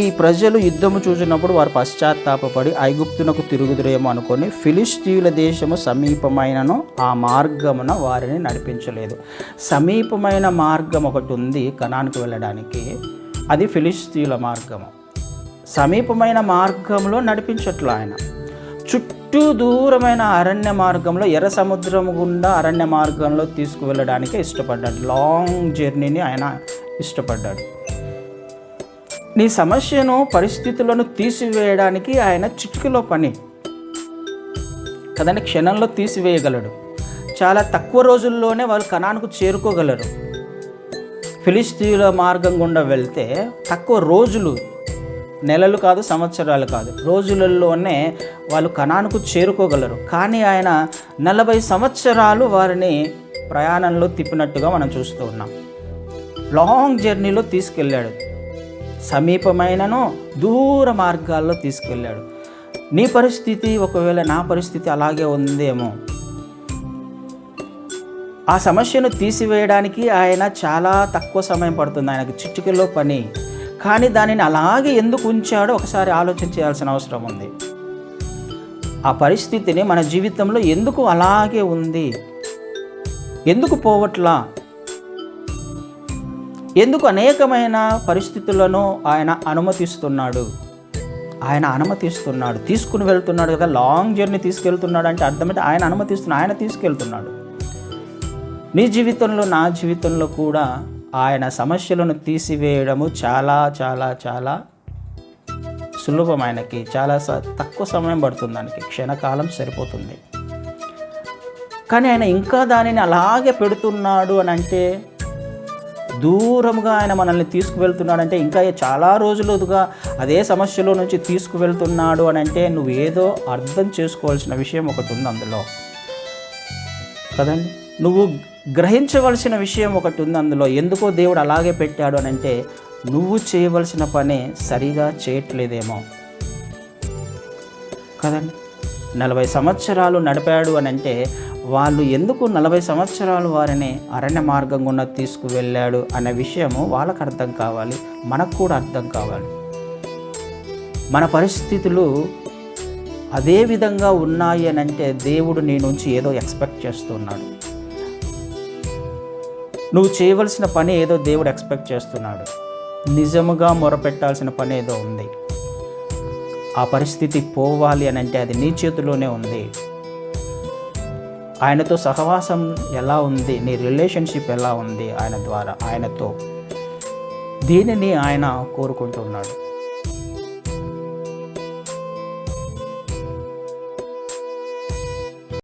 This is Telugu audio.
ఈ ప్రజలు యుద్ధము చూసినప్పుడు వారు పశ్చాత్తాపడి ఐగుప్తునకు తిరుగుదురేమో అనుకొని ఫిలిస్తీయుల దేశము సమీపమైనను ఆ మార్గమున వారిని నడిపించలేదు. సమీపమైన మార్గం ఒకటి ఉంది కణానికి వెళ్ళడానికి. అది ఫిలిస్తీయుల మార్గము. సమీపమైన మార్గంలో నడిపించట్లు ఆయన. చుట్టూ దూరమైన అరణ్య మార్గంలో ఎర్ర సముద్రం గుండా అరణ్య మార్గంలో తీసుకువెళ్ళడానికే ఇష్టపడ్డాడు. లాంగ్ జర్నీని ఆయన ఇష్టపడ్డాడు. నీ సమస్యను పరిస్థితులను తీసివేయడానికి ఆయన చిటికలో పని. కదండి క్షణంలో తీసివేయగలడు. చాలా తక్కువ రోజుల్లోనే వాళ్ళు కణానికి చేరుకోగలరు. ఫిలిస్తీన్ల మార్గం గుండా వెళ్తే తక్కువ రోజులు నెలలు కాదు సంవత్సరాలు కాదు రోజులలోనే వాళ్ళు కణానికి చేరుకోగలరు. కానీ ఆయన నలభై సంవత్సరాలు వారిని ప్రయాణంలో తిప్పినట్టుగా మనం చూస్తూ ఉన్నాం. లాంగ్ జర్నీలో తీసుకెళ్ళాడు. సమీపమైనను దూర మార్గాల్లో తీసుకెళ్ళాడు. నీ పరిస్థితి ఒకవేళ నా పరిస్థితి అలాగే ఉందేమో. ఆ సమస్యను తీసివేయడానికి ఆయన చాలా తక్కువ సమయం పడుతుంది. ఆయనకు చిట్టుకల్లో పని. కానీ దానిని అలాగే ఎందుకు ఉంచాడో ఒకసారి ఆలోచన చేయాల్సిన అవసరం ఉంది. ఆ పరిస్థితిని మన జీవితంలో ఎందుకు అలాగే ఉంది? ఎందుకు పోవట్లా? ఎందుకు అనేకమైన పరిస్థితులను ఆయన అనుమతిస్తున్నాడు? ఆయన అనుమతిస్తున్నాడు. తీసుకుని వెళ్తున్నాడు కదా. లాంగ్ జర్నీ తీసుకెళ్తున్నాడు అంటే అర్థమైతే ఆయన అనుమతిస్తున్నాడు ఆయన తీసుకెళ్తున్నాడు. నీ జీవితంలో నా జీవితంలో కూడా ఆయన సమస్యలను తీసివేయడము చాలా చాలా చాలా సులభం ఆయనకి. చాలా స- తక్కువ సమయం పడుతుంది దానికి. క్షణకాలం సరిపోతుంది. కానీ ఆయన ఇంకా దానిని అలాగే పెడుతున్నాడు అని అంటే దూరంగా ఆయన మనల్ని తీసుకువెళ్తున్నాడంటే ఇంకా చాలా రోజులుగా అదే సమస్యలో నుంచి తీసుకువెళ్తున్నాడు అని అంటే నువ్వు ఏదో అర్థం చేసుకోవాల్సిన విషయం ఒకటి ఉంది అందులో. కదండి? నువ్వు గ్రహించవలసిన విషయం ఒకటి ఉంది అందులో. ఎందుకో దేవుడు అలాగే పెట్టాడు అని అంటే నువ్వు చేయవలసిన పని సరిగా చేయట్లేదేమో. కదండి? నలభై సంవత్సరాలు నడిపాడు అని అంటే వాళ్ళు ఎందుకు నలభై సంవత్సరాలు వారిని అరణ్య మార్గం గుండా తీసుకువెళ్ళాడు అనే విషయము వాళ్ళకు అర్థం కావాలి మనకు కూడా అర్థం కావాలి. మన పరిస్థితులు అదే విధంగా ఉన్నాయి అని అంటే దేవుడు నీ నుంచి ఏదో ఎక్స్పెక్ట్ చేస్తున్నాడు. నువ్వు చేయవలసిన పని ఏదో దేవుడు ఎక్స్పెక్ట్ చేస్తున్నాడు. నిజముగా మొరపెట్టాల్సిన పని ఏదో ఉంది. ఆ పరిస్థితి పోవాలి అని అంటే అది నీ చేతిలోనే ఉంది. ఆయనతో సహవాసం ఎలా ఉంది? నీ రిలేషన్షిప్ ఎలా ఉంది? ఆయన ద్వారా ఆయనతో. దీనిని ఆయన కోరుకుంటున్నాడు.